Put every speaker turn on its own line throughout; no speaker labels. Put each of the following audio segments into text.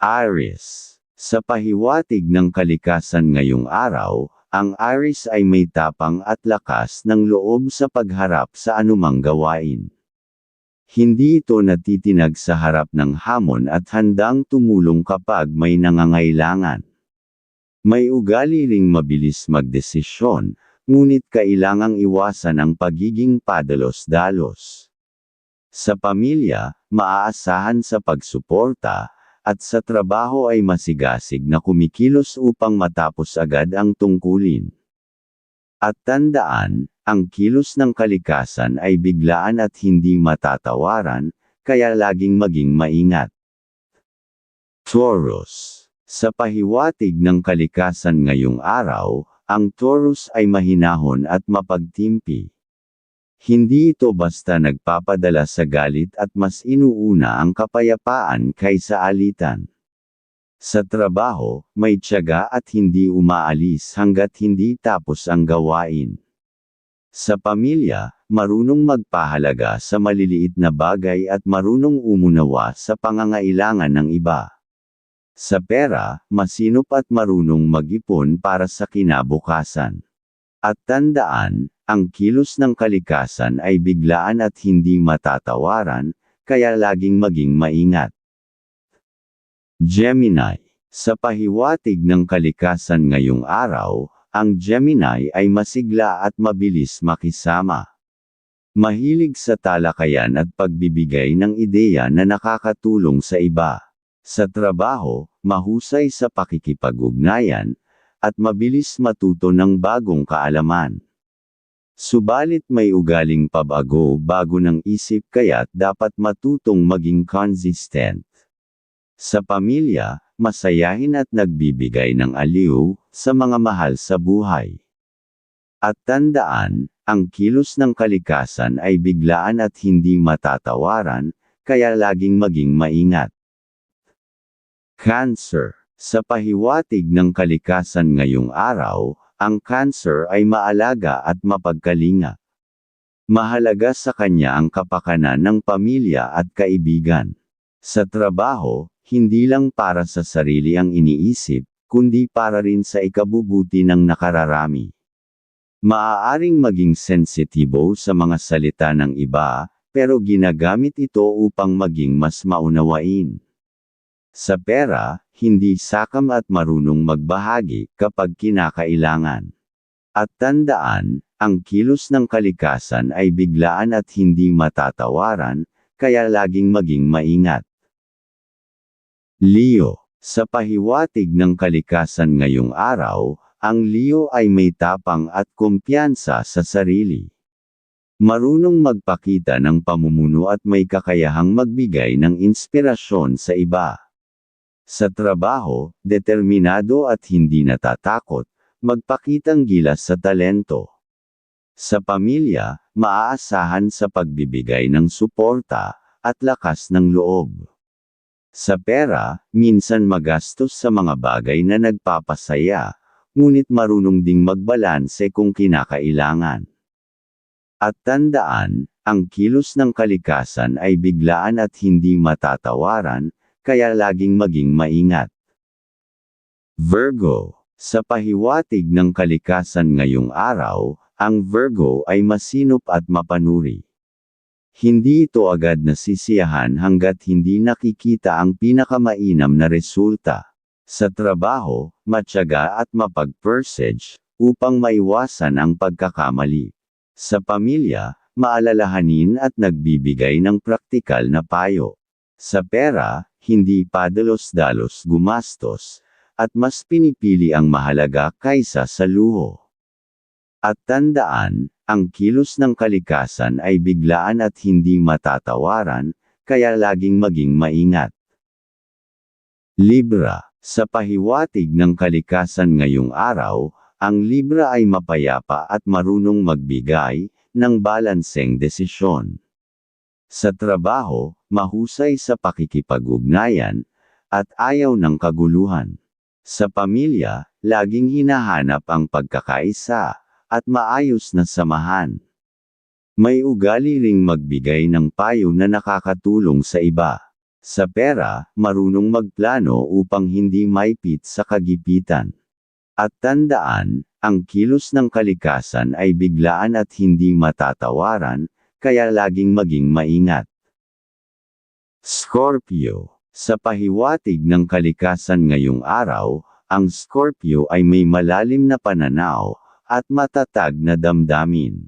Aries. Sa pahiwatig ng kalikasan ngayong araw, ang Aries ay may tapang at lakas ng loob sa pagharap sa anumang gawain. Hindi ito natitinag sa harap ng hamon at handang tumulong kapag may nangangailangan. May ugali ring mabilis magdesisyon, ngunit kailangang iwasan ang pagiging padalos-dalos. Sa pamilya, maaasahan sa pagsuporta, at sa trabaho ay masigasig na kumikilos upang matapos agad ang tungkulin. At tandaan, ang kilos ng kalikasan ay biglaan at hindi matatawaran, kaya laging maging maingat. Taurus Sa pahiwatig ng kalikasan ngayong araw, ang Taurus ay mahinahon at mapagtimpi. Hindi ito basta nagpapadala sa galit at mas inuuna ang kapayapaan kaysa alitan. Sa trabaho, may tiyaga at hindi umaalis hanggat hindi tapos ang gawain. Sa pamilya, marunong magpahalaga sa maliliit na bagay at marunong umunawa sa pangangailangan ng iba. Sa pera, masinop at marunong mag-ipon para sa kinabukasan. At tandaan, ang kilos ng kalikasan ay biglaan at hindi matatawaran, kaya laging maging maingat. Gemini Sa pahiwatig ng kalikasan ngayong araw, ang Gemini ay masigla at mabilis makisama. Mahilig sa talakayan at pagbibigay ng ideya na nakakatulong sa iba. Sa trabaho, mahusay sa pakikipag-ugnayan, at mabilis matuto ng bagong kaalaman. Subalit may ugaling pabago bago ng isip kaya't dapat matutong maging consistent. Sa pamilya, masayahin at nagbibigay ng aliw sa mga mahal sa buhay. At tandaan, ang kilos ng kalikasan ay biglaan at hindi matatawaran, kaya laging maging maingat. Cancer Sa pahiwatig ng kalikasan ngayong araw, ang cancer ay maalaga at mapagkalinga. Mahalaga sa kanya ang kapakanan ng pamilya at kaibigan. Sa trabaho, hindi lang para sa sarili ang iniisip, kundi para rin sa ikabubuti ng nakararami. Maaaring maging sensitibo sa mga salita ng iba, pero ginagamit ito upang maging mas maunawain. Sa pera, hindi sakam at marunong magbahagi kapag kinakailangan. At tandaan, ang kilos ng kalikasan ay biglaan at hindi matatawaran, kaya laging maging maingat. Leo, sa pahiwatig ng kalikasan ngayong araw, ang Leo ay may tapang at kumpiyansa sa sarili. Marunong magpakita ng pamumuno at may kakayahang magbigay ng inspirasyon sa iba. Sa trabaho, determinado at hindi natatakot, magpakitang gilas sa talento. Sa pamilya, maaasahan sa pagbibigay ng suporta, at lakas ng loob. Sa pera, minsan magastos sa mga bagay na nagpapasaya, ngunit marunong ding magbalanse kung kinakailangan. At tandaan, ang kilos ng kalikasan ay biglaan at hindi matatawaran, kaya laging maging maingat. Virgo Sa pahiwatig ng kalikasan ngayong araw, ang Virgo ay masinop at mapanuri. Hindi ito agad nasisiyahan hanggat hindi nakikita ang pinakamainam na resulta. Sa trabaho, matyaga at mapag-persage, upang maiwasan ang pagkakamali. Sa pamilya, maalalahanin at nagbibigay ng praktikal na payo. Sa pera, hindi padalos-dalos gumastos, at mas pinipili ang mahalaga kaysa sa luho. At tandaan, ang kilos ng kalikasan ay biglaan at hindi matatawaran, kaya laging maging maingat. Libra Sa pahiwatig ng kalikasan ngayong araw, ang Libra ay mapayapa at marunong magbigay ng balanseng desisyon. Sa trabaho, mahusay sa pakikipag-ugnayan, at ayaw ng kaguluhan. Sa pamilya, laging hinahanap ang pagkakaisa, at maayos na samahan. May ugali ring magbigay ng payo na nakakatulong sa iba. Sa pera, marunong magplano upang hindi maipit sa kagipitan. At tandaan, ang kilos ng kalikasan ay biglaan at hindi matatawaran, kaya laging maging maingat. Scorpio Sa pahiwatig ng kalikasan ngayong araw, ang Scorpio ay may malalim na pananaw, at matatag na damdamin.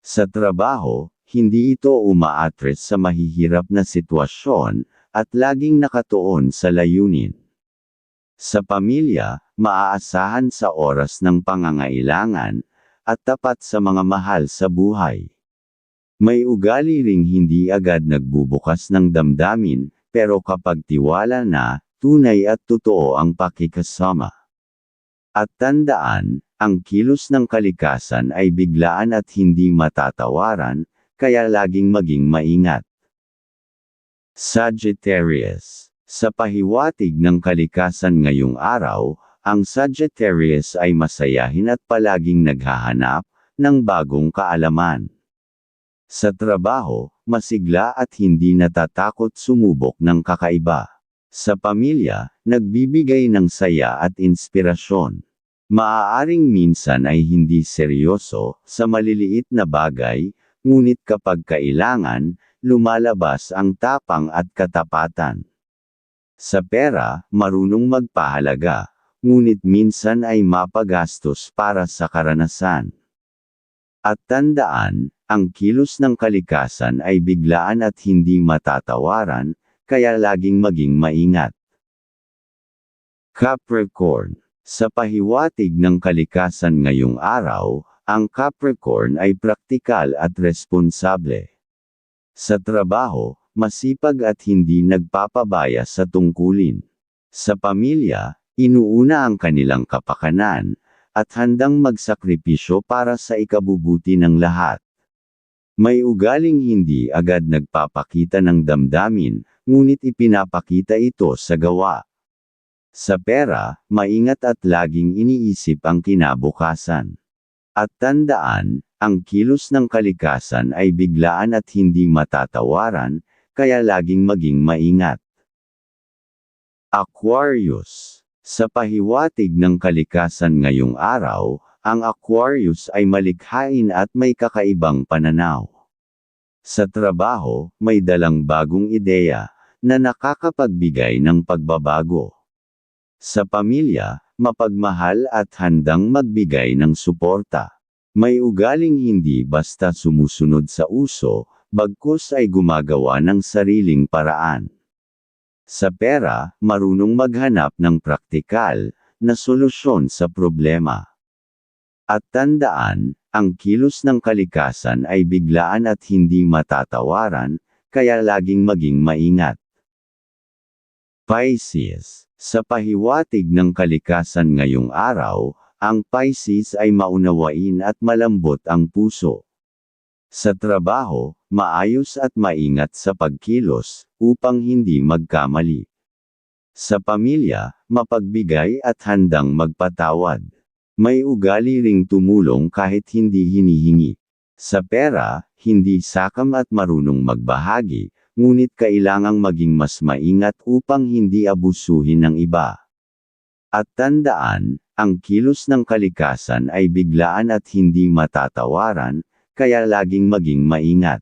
Sa trabaho, hindi ito umaatres sa mahihirap na sitwasyon, at laging nakatuon sa layunin. Sa pamilya, maaasahan sa oras ng pangangailangan, at tapat sa mga mahal sa buhay. May ugali ring hindi agad nagbubukas ng damdamin, pero kapag tiwala na, tunay at totoo ang pakikasama. At tandaan, ang kilos ng kalikasan ay biglaan at hindi matatawaran, kaya laging maging maingat. Sagittarius Sa pahiwatig ng kalikasan ngayong araw, ang Sagittarius ay masayahin at palaging naghahanap ng bagong kaalaman. Sa trabaho, masigla at hindi natatakot sumubok ng kakaiba. Sa pamilya, nagbibigay ng saya at inspirasyon. Maaaring minsan ay hindi seryoso, sa maliliit na bagay, ngunit kapag kailangan, lumalabas ang tapang at katapatan. Sa pera, marunong magpahalaga, ngunit minsan ay mapagastos para sa karanasan. At tandaan, ang kilos ng kalikasan ay biglaan at hindi matatawaran, kaya laging maging maingat. Capricorn Sa pahiwatig ng kalikasan ngayong araw, ang Capricorn ay praktikal at responsable. Sa trabaho, masipag at hindi nagpapabaya sa tungkulin. Sa pamilya, inuuna ang kanilang kapakanan, at handang magsakripisyo para sa ikabubuti ng lahat. May ugaling hindi agad nagpapakita ng damdamin, ngunit ipinapakita ito sa gawa. Sa pera, maingat at laging iniisip ang kinabukasan. At tandaan, ang kilos ng kalikasan ay biglaan at hindi matatawaran, kaya laging maging maingat. Aquarius sa pahiwatig ng kalikasan ngayong araw, ang Aquarius ay malikhain at may kakaibang pananaw. Sa trabaho, may dalang bagong ideya, na nakakapagbigay ng pagbabago. Sa pamilya, mapagmahal at handang magbigay ng suporta. May ugaling hindi basta sumusunod sa uso, bagkus ay gumagawa ng sariling paraan. Sa pera, marunong maghanap ng praktikal na solusyon sa problema. At tandaan, ang kilos ng kalikasan ay biglaan at hindi matatawaran, kaya laging maging maingat. Pisces Sa pahiwatig ng kalikasan ngayong araw, ang Pisces ay maunawain at malambot ang puso. Sa trabaho, maayos at maingat sa pagkilos, upang hindi magkamali. Sa pamilya, mapagbigay at handang magpatawad. May ugali ring tumulong kahit hindi hinihingi. Sa pera, hindi sakam at marunong magbahagi, ngunit kailangang maging mas maingat upang hindi abusuhin ng iba. At tandaan, ang kilos ng kalikasan ay biglaan at hindi matatawaran, kaya laging maging maingat.